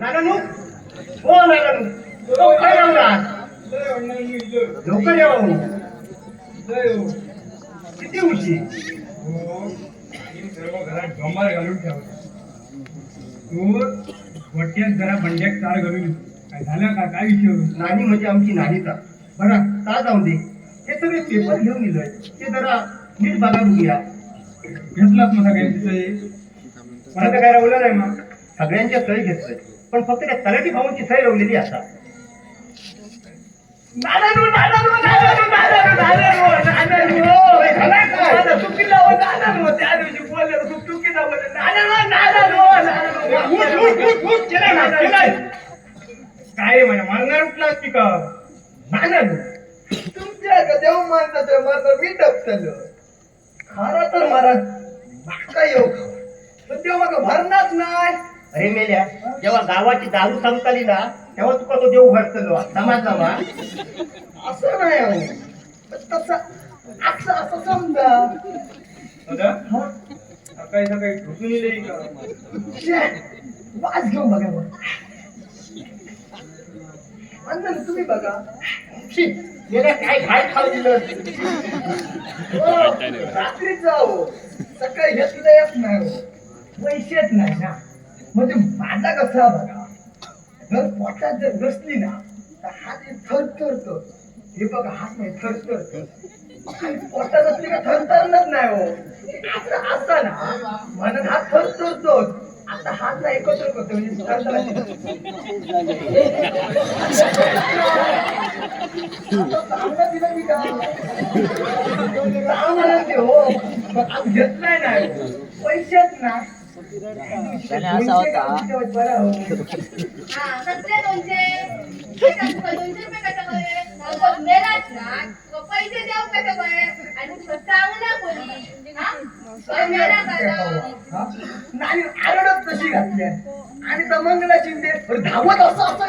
नानानू हो नानानू लवकर. किती उशीर घरात घालून ठेवला तू जरा बंड्यात तार घालून. काय झालं का काय विषय होता? नानी म्हणजे आमची नानीचा. बरं का जाऊ दे. हे सगळे पेपर घेऊन दिलोय ते जरा नीट बघा बघूया. घेतलाच मग सगळ्यांची मला तर काय राहिलं नाही मग? सगळ्यांच्या सही घेतोय पण फक्त त्या तलाठी भाऊंची सही लावलेली असा काय? काय रे म्हणजे मारणार उठलास की का नानानू, तुमच्या गद्यावर मारण्याचं माझं मी डबतलं. खरा तर मारा माका येऊ पण तेव्हा का भरणारच नाही. अरे मेल्या जेव्हा गावाची दारू संपताली ना तेव्हा तुका तो देव भरतलो. समजला मा असं नाही तसं असं असं समजा. सकाळी सकाळी ढोसून येईल का छे, वाज घेऊन बघा तुम्ही गेल्या काय काय खाऊ दिलं? हो, रात्री जाऊ सकाळी घेतलं येत नाही हो. पैसेच नाही ना. म्हणजे माझा कसा बघा? जर पोटात जर बसली ना तर हात थरथरतो. हे बघा हात नाही थर थरतो पोटात असली का थरथरणार नाही हो. आता असा ना म्हणून हात थरथरतो. आता हात ना एकत्र करतो म्हणजे थरथरायची. दिलं मी का? चांगलं हो. घेतलाय नाही. पैसेच ना. त्याने असा होता. पैसे देऊ कसे? आणि सांगू ना कोणी. नाही आरडत कशी घातली आणि तर मंगला शिंदे धावत असं असं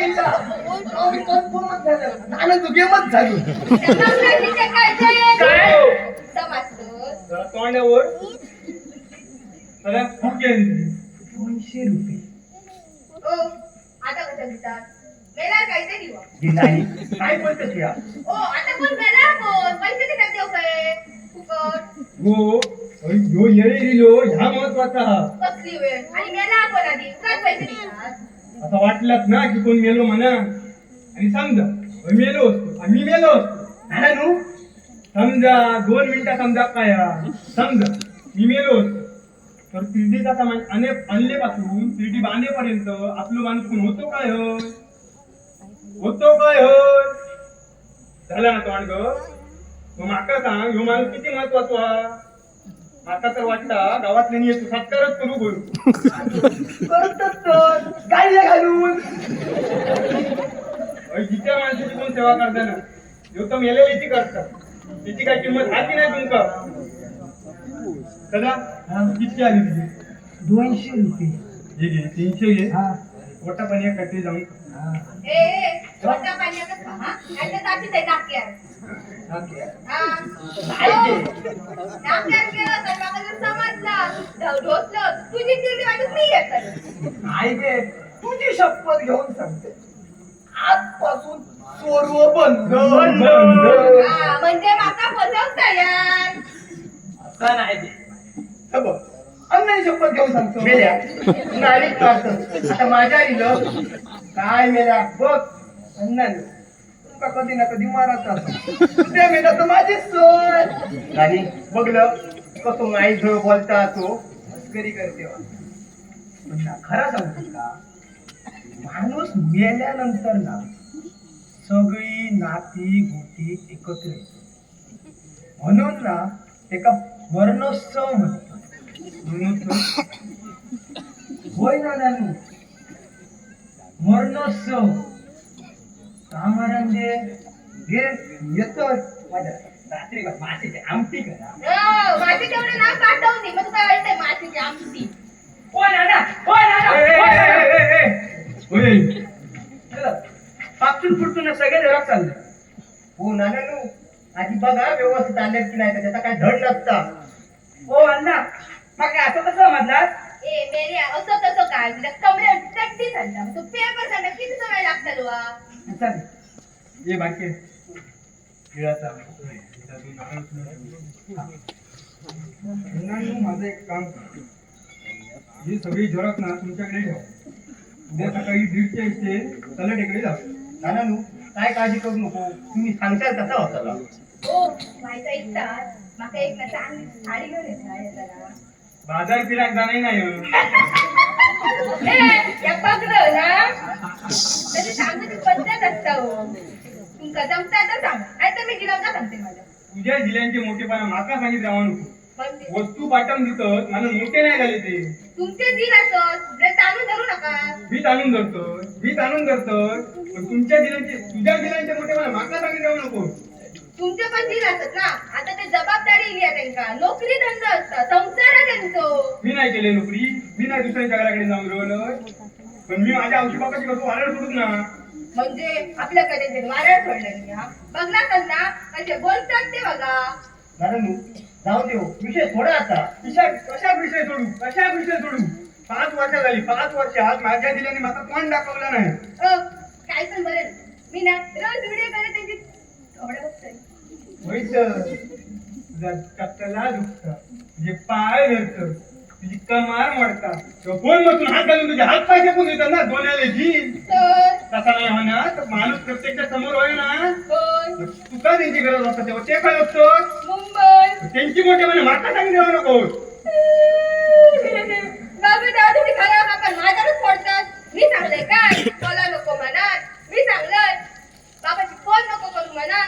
मी कन्फर्मच झालं नाना तू गेमच झाली काय तोंडावर दादा खूप गेली दोनशे रुपये ओ, आता कसं देतात? मेला काय ते दिवा. हे नाही काय बोलतोस या ओ, आता कोण मेला कोण? पैसे किती देऊ काय? फुकट. हो अरे, ह्यो येळी दिलो ह्या महत्त्वाचा कसली वेळ आणि मेला कोण आधी उगाच पैसे देतात असं वाटलंच ना की कोण मेलो म्हणा आणि समजा अरे, मेलो असतो आणि मी मेलो असतो नानू समजा दोन मिनिटं समजा काय हा. समजा मी मेलो असतो तर तिरडीचा समाज अने आणलेपासून तिरडी बांधेपर्यंत आपलं माणूस कोण होतो काय हो? होतो काय हो? झाला ना तो अणग मग माका सांग ह्यो माणूस किती महत्त्वाचा हा? माका तर वाटता गावातल्या येतो सत्कारच करू करू करतच तर. घालून. जिच्या माणसाची कोण सेवा करताना ह्यो तर मेलेलीची करता त्याची काय किंमत हाती नाही तुमका? दादा किती आली तुझी? दोनशे रुपये. हे घे तीनशे घे. हा. पाणी कट्टे जाऊन हा. हा? हा. शपथ घेऊन सांगते. आजपासून चोरव बंद बंद. ते. हे बघ, शपथ घेऊन सांगतो. मेल्या. नारी काढतो आता माझ्या इलं काय मेल्या? बघ अन्नाने कधी ना कधी मारत असतो. त्या मेल्या तर माझी सोय आणि बघलं कसं नाही झळ बोलता तो. करते खरं सांगतो का? माणूस मेल्यानंतर ना सगळी नाती गोटी एकत्र म्हणून ना एका वर्णोत्सव वर्णोत्सव होय ना नानू मरणोत्सव कामारांजे हे येतोय माझ्या रात्री आमटी करा. हो, माझे तेवढे नाव पाठवून दे. मग मातीची आमटी. ओ नाना नाना फुटून सगळे जरा चालले. हो नाना आधी बघा व्यवस्थित आणल्यात की नाही तर त्याचा काय धड नसता. हो अण्णा. मग असं कसं समजलास ए मेरी असं तसं काय? तुला कमरे चट्टी सांगता तू पेपर सांगता किती समय लागतलो चल. ये बाकी माझं एक काम करा. ही सगळी झडक ना तुमच्याकडे ठेवा. उद्या सकाळी दीडच्या इथे तलटेकडे जाऊ नानू काय काळजी करू नको. तुम्ही सांगताल कसा होता. ओ माहिती इच्छा बाजार फिराक जाणार नाही हं. हो. तुमका जमता तर सांग. नाही तर मी गिरावता सांगते माझ्या तुझ्या जिल्ह्यांचे मोठेपणा माका सांगितलं म्हणजे वस्तू पाठवून देतात मला मोठे नाही झाले ते. तुमचे दिल असत ताणून धरू नका. मी ताणून धरतो मी ताणून धरतो पण तुमच्या जिल्ह्यांचे तुझ्या जिल्ह्यांचे मोठेपणा माका सांगितलं जाऊ नको. तुमचे पण दिल असत ना. आता ते जबाबदारी इली आहे त्यांका नोकरी धंदा असता संसार आहे त्यांचो. मी नाही केले नोकरी. मी नाही दुसऱ्यांच्या घराकडे जाऊन राहिलोय पण मी माझ्या औषध बापाची कसं वारड सोडून ना. म्हणजे आपल्याकडे ते वारळ सोडलं हा. बघला ना कसे बोलतात ते बघा. नानू जाऊ देऊ विषय थोडा आता. कशा कशा विषय सोडू? कशा विषय सोडू? पाच वर्ष झाली पाच वर्षात माझ्या जिल्ह्याने माझा तोंड दाखवलं नाही. अ, काय पण बरं. मी ना रोज व्हिडिओ करत त्यांची थोडं बघतोय. होय तर तुझा कत्तला दुखत तुझे पाय धरत तुझी कमार मडता फोन मधून हात घालून तुझे हात पाय जपून देतात ना दोन्याला जी तसा नाही होणार तर माणूस प्रत्येकच्या समोर होय ना. तुका त्यांची गरज असतात तेव्हा ते काय असतो मुंबई. त्यांची मोठे म्हणे माका सांगितलं देवा नको. बाबी दादा तुम्ही खराब आपण माझ्यावरच फोडतात. मी सांगलंय काय? बोला नको म्हणा मी सांगलंय. बाबाची फोन नको करू म्हणा